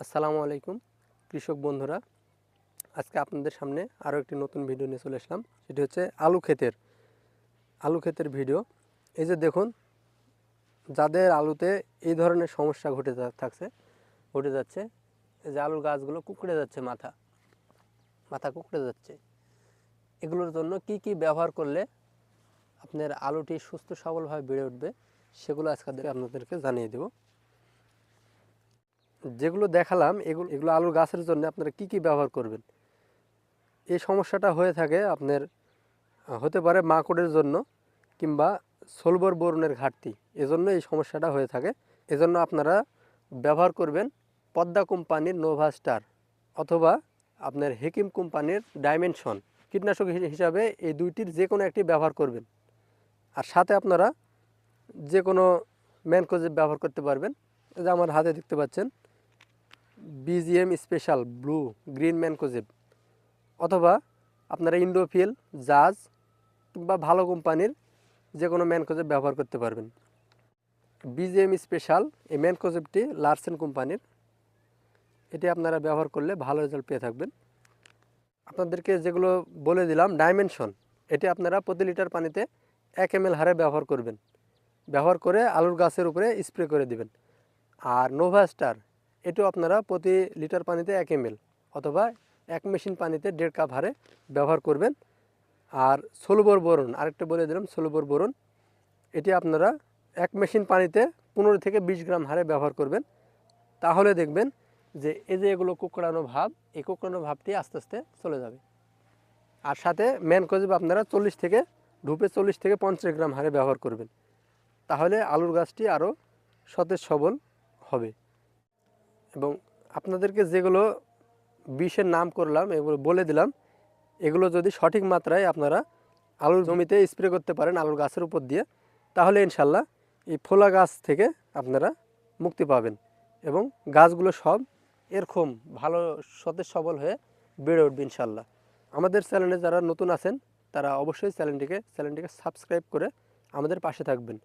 আসসালামু আলাইকুম, কৃষক বন্ধুরা। আজকে আপনাদের সামনে আরও একটি নতুন ভিডিও নিয়ে চলে আসলাম। সেটি হচ্ছে আলু ক্ষেতের আলু ক্ষেতের ভিডিও। এই যে দেখুন, যাদের আলুতে এই ধরনের সমস্যা ঘটে থাকছে, ঘটে যাচ্ছে, এই যে আলুর গাছগুলো কুকড়ে যাচ্ছে মাথা মাথা কুকড়ে যাচ্ছে। এগুলোর জন্য কি কি ব্যবহার করলে আপনার আলুটি সুস্থ সবলভাবে বেড়ে উঠবে, সেগুলো আজকে আপনাদেরকে জানিয়ে দেবো। যেগুলো দেখালাম, এগুলো এগুলো আলুর গাছের জন্য আপনারা কি কি ব্যবহার করবেন? এই সমস্যাটা হয়ে থাকে আপনার হতে পারে মাকড়ের জন্য কিংবা সোলবর বরণের ঘাটতি। এজন্য এই সমস্যাটা হয়ে থাকে। এজন্য আপনারা ব্যবহার করবেন পদ্মা কোম্পানির নোভা স্টার অথবা আপনার হেকিম কোম্পানির ডাইমেনশন। কীটনাশক হিসাবে এই দুইটির যে কোনো একটি ব্যবহার করবেন। আর সাথে আপনারা যে কোনো ম্যানকোজেব ব্যবহার করতে পারবেন। যে আমার হাতে দেখতে পাচ্ছেন BGM special blue green mancozeb অথবা আপনারা ইন্ডোফিল জাজ কিংবা ভালো কোম্পানির যে কোনো ম্যানকোজেব ব্যবহার করতে পারবেন। বিজিএম স্পেশাল এই ম্যানকোজেবটি লার্সেন কোম্পানির। এটি আপনারা ব্যবহার করলে ভালো রেজাল্ট পেয়ে থাকবেন। আপনাদেরকে যেগুলো বলে দিলাম ডাইমেনশন এটি আপনারা প্রতি লিটার পানিতে এক এম হারে ব্যবহার করবেন। ব্যবহার করে আলুর গাছের উপরে স্প্রে করে দিবেন। আর নোভা স্টার এটাও আপনারা প্রতি লিটার পানিতে এক এম অথবা এক মেশিন পানিতে দেড় কাপ হারে ব্যবহার করবেন। আর সোলবর বোরন আরেকটা বলে দিলাম, সোলবর বোরন এটি আপনারা এক মেশিন পানিতে পনেরো থেকে বিশ গ্রাম হারে ব্যবহার করবেন। তাহলে দেখবেন যে এই যে এগুলো কুকড়ানো ভাব, এই কুকড়ানো ভাবটি আস্তে আস্তে চলে যাবে। আর সাথে ম্যানকোজেব আপনারা চল্লিশ থেকে ধূপে চল্লিশ থেকে পঞ্চাশ গ্রাম হারে ব্যবহার করবেন। তাহলে আলুর গাছটি আরও সতেজ সবল হবে। এবং আপনাদেরকে যেগুলো বিষের নাম করলাম, এগুলো বলে দিলাম, এগুলো যদি সঠিক মাত্রায় আপনারা আলুর জমিতে স্প্রে করতে পারেন আলুর গাছের উপর দিয়ে, তাহলে ইনশাল্লাহ এই ফোলা গাছ থেকে আপনারা মুক্তি পাবেন এবং গাছগুলো সব এরকম ভালো সতেজ সবল হয়ে বেড়ে উঠবে ইনশাল্লাহ আমাদের চ্যানেলে যারা নতুন আছেন, তারা অবশ্যই চ্যানেলটিকে চ্যানেলটিকে সাবস্ক্রাইব করে আমাদের পাশে থাকবেন।